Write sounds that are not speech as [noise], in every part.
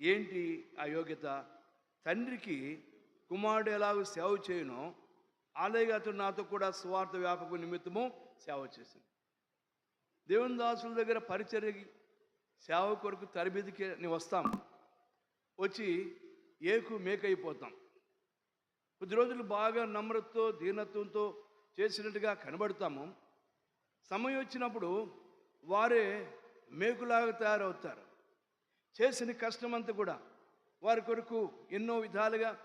ఏంటి ఆ యోగ్యత? తండ్రికి కుమారుడు ఎలాగో సేవ చేయనో. అలాగే అతడు నాతో కూడా స్వార్థ వ్యాపక నిమిత్తము సేవ చేసింది. దేవుని దాసుల దగ్గర పరిచర్యకి సేవ కొరకు తరబిదికి ని వస్తాం. వచ్చి ఏకు మేకైపోతాం. కొద్ది రోజులు బాగా నమ్రతతో దీనత్వంతో చేసినట్టుగా కనబడతాము. సమయం వచ్చినప్పుడు వారే మేకులాగా తయారవుతారు. చేసిన కష్టమంతా కూడా వారి కొరకు ఎన్నో విధాలుగా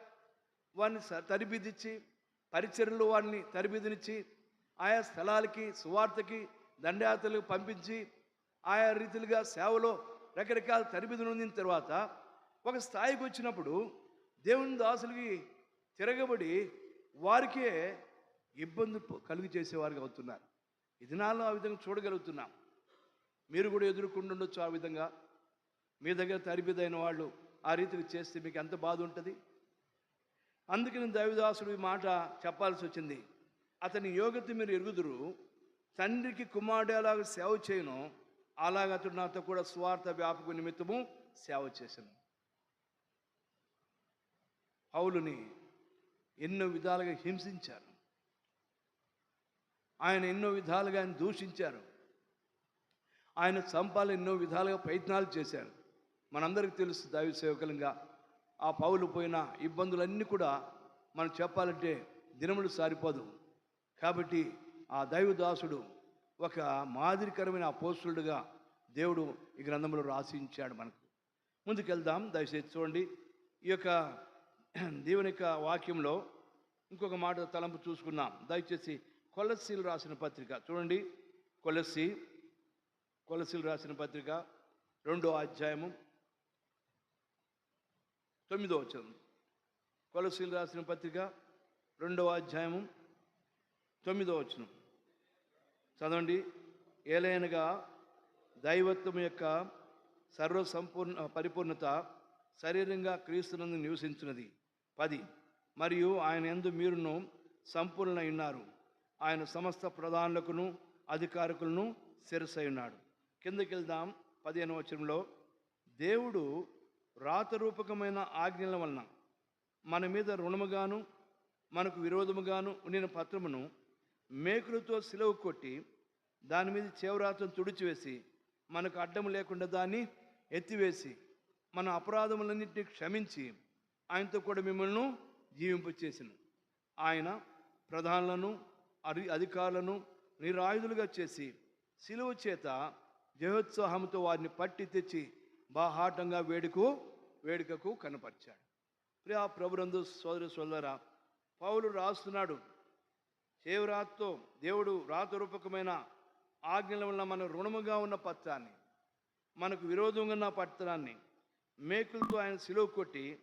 వారిని స- తరిబిదిచ్చి పరిచర్లు వారిని తరిబిదినిచ్చి ఆయా స్థలాలకి సువార్తకి దండయాత్రలకు పంపించి ఆయా రీతిలుగా సేవలో రకరకాల తరిబిది నొందిన తర్వాత ఒక స్థాయికి వచ్చినప్పుడు దేవుని దాసులకి తిరగబడి వారికే ఇబ్బంది కలుగు చేసేవారుగా అవుతున్నారు. ఇది నాలో ఆ విధంగా చూడగలుగుతున్నాం. మీరు కూడా ఎదుర్కొంటుండొచ్చు ఆ విధంగా. మీ దగ్గర తరిబిదైన వాళ్ళు ఆ రీతికి చేస్తే మీకు ఎంత బాధ ఉంటుంది అందుకని దైవదాసుడు ఈ మాట చెప్పాల్సి వచ్చింది. అతని యోగ్యత మీరు ఎరుగుదురు. తండ్రికి కుమారుడు ఎలాగ సేవ చేయను. అలాగ అతడు నాతో కూడా స్వార్థ వ్యాపక నిమిత్తము సేవ చేశాను. పౌలుని ఎన్నో విధాలుగా హింసించారు. ఆయన ఎన్నో విధాలుగా ఆయన దూషించారు. ఆయన చంపాలని ఎన్నో విధాలుగా ప్రయత్నాలు చేశారు. మనందరికీ తెలుసు దైవ సేవకులంగా. ఆ పౌలు పోయిన ఇబ్బందులన్నీ కూడా మనం చెప్పాలంటే దినములు సారిపోదు. కాబట్టి ఆ దైవదాసుడు ఒక మాదిరికరమైన అపోస్తులుగా దేవుడు ఈ గ్రంథంలో రాసించాడు మనకు. ముందుకెళ్దాం దయచేసి చూడండి. ఈ యొక్క [clears throat] దేవుని యొక్క వాక్యంలో ఇంకొక మాట తలంపు చూసుకున్నాం దయచేసి కొలసీలు రాసిన పత్రిక చూడండి. కొలసి కొలసీలు రాసిన పత్రిక రెండో అధ్యాయము తొమ్మిదో వచనం. కొలసీలు రాసిన పత్రిక రెండవ అధ్యాయము తొమ్మిదో వచనం. చదవండి. ఏలైనగా దైవత్వం యొక్క సర్వ సంపూర్ణ పరిపూర్ణత శరీరంగా క్రీస్తునందు నివసించినది. పది. మరియు ఆయన ఎందు మీరును సంపూర్ణ ఉన్నారు. ఆయన సమస్త ప్రధానులకును అధికారికులను శిరసై ఉన్నాడు. కిందకి వెళ్దాం పదిహేను వచనంలో. దేవుడు రాతరూపకమైన ఆజ్ఞల వలన మన మీద రుణముగాను మనకు విరోధముగాను ఉండిన పత్రమును మేకులతో సిలవు కొట్టి దాని మీద చేవరాతను తుడిచివేసి మనకు అడ్డం లేకుండా దాన్ని ఎత్తివేసి మన అపరాధములన్నింటినీ క్షమించి ఆయనతో కూడా మిమ్మల్ని జీవింపచేసిన. ఆయన ప్రధానులను అరి అధికారులను నిరాయుధులుగా చేసి సిలువ చేత జయోత్సాహంతో వారిని పట్టి తెచ్చి బాహాటంగా వేడుకు వేడుకకు కనపరిచాడు. ప్రియా ప్రభురందు సోదరి సోదరా పౌలు రాస్తున్నాడు. చేవరాత్తో దేవుడు రాతరూపకమైన ఆజ్ఞల వల్ల మన రుణముగా ఉన్న పత్రాన్ని మనకు విరోధంగా ఉన్న పత్రాన్ని మేకులతో ఆయన సిలువ కొట్టి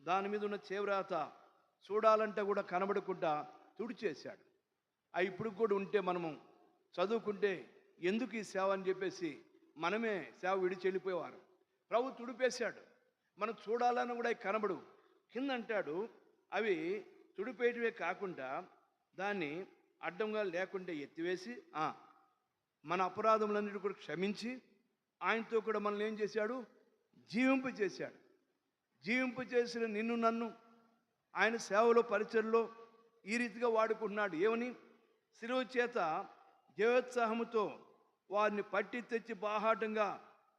దాని మీద ఉన్న చేవరాత చూడాలంటే కూడా కనబడకుండా తుడిచేశాడు. ఆ ఇప్పుడు కూడా ఉంటే మనము చదువుకుంటే ఎందుకు ఈ సేవ అని చెప్పేసి మనమే సేవ విడిచి వెళ్ళిపోయేవారు. ప్రభు తుడిపేశాడు. మనం చూడాలని కూడా కనబడు కింద అంటాడు అవి తుడిపేయటమే కాకుండా దాన్ని అడ్డంగా లేకుండా ఎత్తివేసి మన అపరాధములన్నిటి కూడా క్షమించి ఆయనతో కూడా మనల్ని ఏం చేశాడు? జీవింపు చేశాడు. జీవింపు చేసిన నిన్ను నన్ను ఆయన సేవలో పరిచయలో ఈ రీతిగా వాడుకుంటున్నాడు. ఏమని? శిలువ చేత జయోత్సాహముతో వారిని పట్టి తెచ్చి బాహాటంగా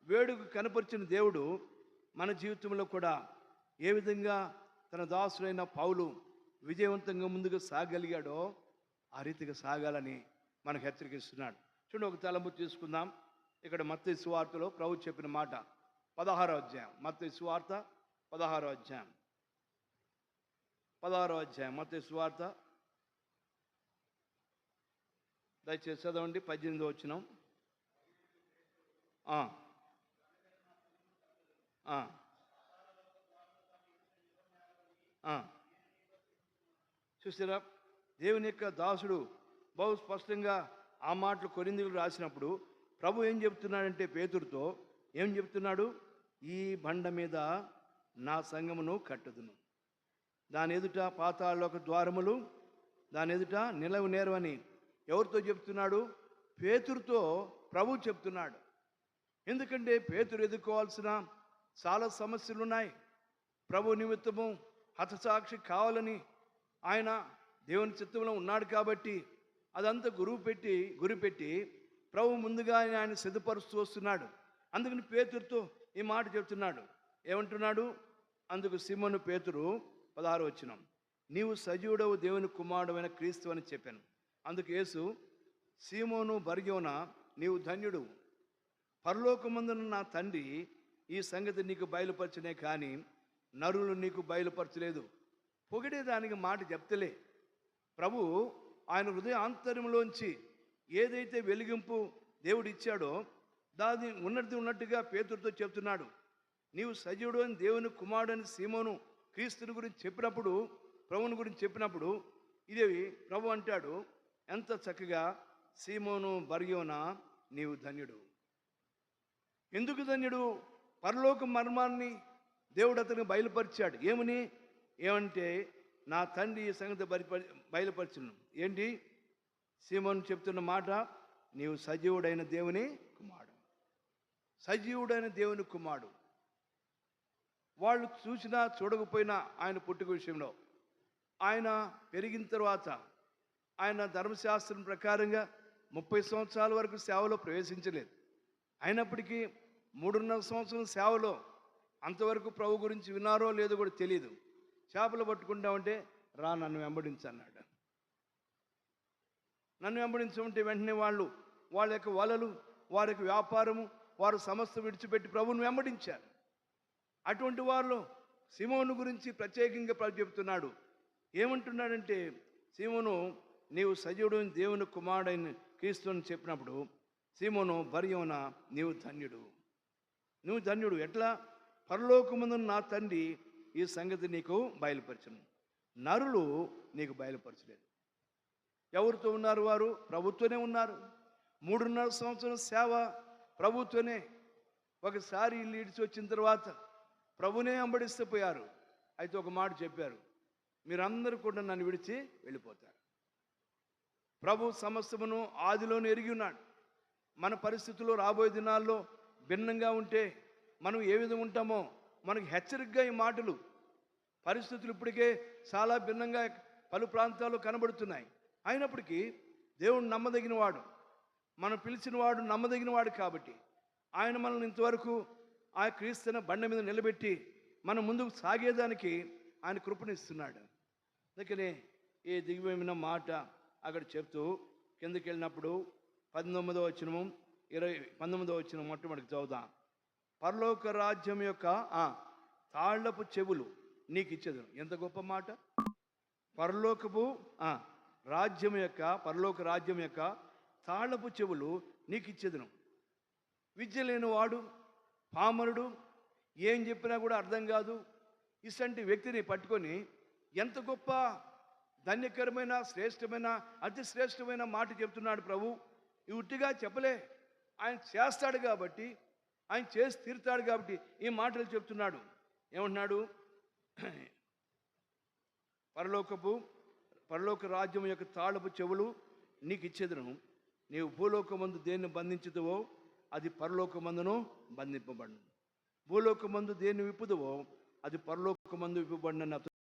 వేడుకు కనపరిచిన దేవుడు మన జీవితంలో కూడా ఏ విధంగా తన దాసుడైన పౌలు విజయవంతంగా ముందుకు సాగలిగాడో ఆ రీతిగా సాగాలని మనకు హెచ్చరికిస్తున్నాడు చూడండి ఒక తలంపు తీసుకుందాం. ఇక్కడ మత్త సువార్తలో ప్రభు చెప్పిన మాట పదహారో అధ్యాయం. మత్త సువార్త పదహారో అధ్యాయం. పదహారో అధ్యాయం. మత్త సువార్త దయచేసి చదవండి పద్దెనిమిది వచ్చినాం చూసారా? దేవుని యొక్క దాసుడు బహు స్పష్టంగా ఆ మాటలు కొరిందులు రాసినప్పుడు ప్రభు ఏం చెప్తున్నాడంటే పేతుడితో ఏం చెప్తున్నాడు? ఈ బండ మీద నా సంగమును కట్టదును. దాని ఎదుట పాతాళలోక ద్వారములు దాని ఎదుట నిలవు నేరవని ఎవరితో చెప్తున్నాడు? పేతురుతో ప్రభు చెప్తున్నాడు. ఎందుకంటే పేతురు ఎదుర్కోవాల్సిన చాలా సమస్యలు ఉన్నాయి ప్రభు నిమిత్తము హతసాక్షి కావాలని ఆయన దేవుని చిత్తంలో ఉన్నాడు కాబట్టి అదంతా గురువు పెట్టి గురి పెట్టి ప్రభు ముందుగా ఆయన సిద్ధపరుస్తూ వస్తున్నాడు. అందుకని పేతురుతో ఈ మాట చెప్తున్నాడు ఏమంటున్నాడు? అందుకు సిమ్మను పేతురు పదహారు వచ్చినాం నీవు సజీవుడవు దేవుని కుమారుడమైన క్రీస్తు అని చెప్పాను. అందుకు యేసు సీమోను బర్గోన నీవు ధన్యుడు. పరలోకమందున నా తండ్రి ఈ సంగతి నీకు బయలుపరచనే కానీ నరులు నీకు బయలుపరచలేదు. పొగిడేదానికి మాట చెప్తలే. ప్రభు ఆయన హృదయ ఆంతర్యంలోంచి ఏదైతే వెలిగింపు దేవుడు ఇచ్చాడో దాని ఉన్నది ఉన్నట్టుగా పేతుడితో చెప్తున్నాడు. నీవు సజీవుడు అని దేవుని కుమారుడు అని సీమోను క్రీస్తుని గురించి చెప్పినప్పుడు ప్రభుని గురించి చెప్పినప్పుడు ఇది ప్రభు అంటాడు ఎంత చక్కగా సీమోను బర్యోనా నీవు ధన్యుడు. ఎందుకు ధన్యుడు? పరలోక మర్మాన్ని దేవుడు అతనికి బయలుపరిచాడు. ఏమని? ఏమంటే నా తండ్రి ఈ సంగతి బయలుపరి బయలుపరచును. ఏంటి? సీమను చెప్తున్న మాట నీవు సజీవుడైన దేవుని కుమారుడు. సజీవుడైన దేవుని కుమారుడు. వాళ్ళు చూసినా చూడకపోయినా ఆయన పుట్టుక విషయంలో. ఆయన పెరిగిన తర్వాత ఆయన ధర్మశాస్త్రం ప్రకారంగా ముప్పై సంవత్సరాల వరకు సేవలో ప్రవేశించలేదు. అయినప్పటికీ మూడున్నర సంవత్సరం సేవలో అంతవరకు ప్రభు గురించి విన్నారో లేదో కూడా తెలియదు చేపలు పట్టుకుంటామంటే రా నన్ను వెంబడించన్నాడు. నన్ను వెంబడించమంటే వెంటనే వాళ్ళు వాళ్ళ యొక్క వలలు వారి యొక్క వ్యాపారము వారు సమస్త విడిచిపెట్టి ప్రభువును వెంబడించారు. అటువంటి వారిలో సిమోను గురించి ప్రత్యేకంగా ప్రభు చెబుతున్నాడు ఏమంటున్నాడంటే సీమోను నీవు సజీవుడు దేవుని కుమారుడైన క్రీస్తుని చెప్పినప్పుడు సీమోను బర్యోన నీవు ధన్యుడు. నువ్వు ధన్యుడు. ఎట్లా? పరలోకముందు నా తండ్రి ఈ సంగతి నీకు బయలుపరచను. నరులు నీకు బయలుపరచలేదు. ఎవరితో ఉన్నారు వారు? ప్రభుత్వనే ఉన్నారు. మూడున్నర సంవత్సరం సేవ ప్రభుత్వనే. ఒకసారి లీడ్స్ వచ్చిన తర్వాత ప్రభునే అంబడిస్తే పోయారు. అయితే ఒక మాట చెప్పారు. మీరందరూ కూడా నన్ను విడిచి వెళ్ళిపోతారు. ప్రభు సమస్తమును ఆదిలోనే ఎరిగి ఉన్నాడు. మన పరిస్థితుల్లో రాబోయే దినాల్లో భిన్నంగా ఉంటే మనం ఏ విధంగా ఉంటామో మనకు హెచ్చరికగా ఈ మాటలు పరిస్థితులు ఇప్పటికే చాలా భిన్నంగా పలు ప్రాంతాల్లో కనబడుతున్నాయి. అయినప్పటికీ దేవుడు నమ్మదగిన వాడు మనం పిలిచిన వాడు నమ్మదగిన వాడు కాబట్టి ఆయన మనల్ని ఇంతవరకు ఆ క్రీస్తున్న బండ మీద నిలబెట్టి మనం ముందుకు సాగేదానికి ఆయన కృపణిస్తున్నాడు అందుకనే ఏ దివ్యమైన మాట అక్కడ చెప్తూ కిందకి వెళ్ళినప్పుడు పంతొమ్మిదో వచ్చినము ఇరవై పంతొమ్మిదో వచ్చిన మొట్టమొదటి చదువుదాం. పరలోక రాజ్యం యొక్క తాళ్ళపు తాళ్ళపు చెవులు నీకు ఇచ్చేది ఎంత గొప్ప మాట? పరలోకపు రాజ్యం యొక్క పరలోక రాజ్యం యొక్క తాళ్ళపు చెవులు నీకు ఇచ్చేదను విద్య లేనివాడు పామరుడు ఏం చెప్పినా కూడా అర్థం కాదు. ఇసంటి వ్యక్తిని పట్టుకొని ఎంత గొప్ప ధన్యకరమైన శ్రేష్టమైన అతి శ్రేష్టమైన మాట చెప్తున్నాడు ప్రభు. ఈ ఉట్టిగా చెప్పలే. ఆయన చేస్తాడు కాబట్టి ఆయన చేసి తీరుతాడు కాబట్టి ఈ మాటలు చెప్తున్నాడు. ఏమంటున్నాడు? పరలోకపు పరలోక రాజ్యం యొక్క తాళపు చెవులు నీకు ఇచ్చేదను. నీవు భూలోకమందు దేన్ని బంధించుదువో అది పరలోకమందును బంధింపబడును. భూలోకమందు దేన్ని విప్పుదువో అది పరలోకమందు విప్పబడిన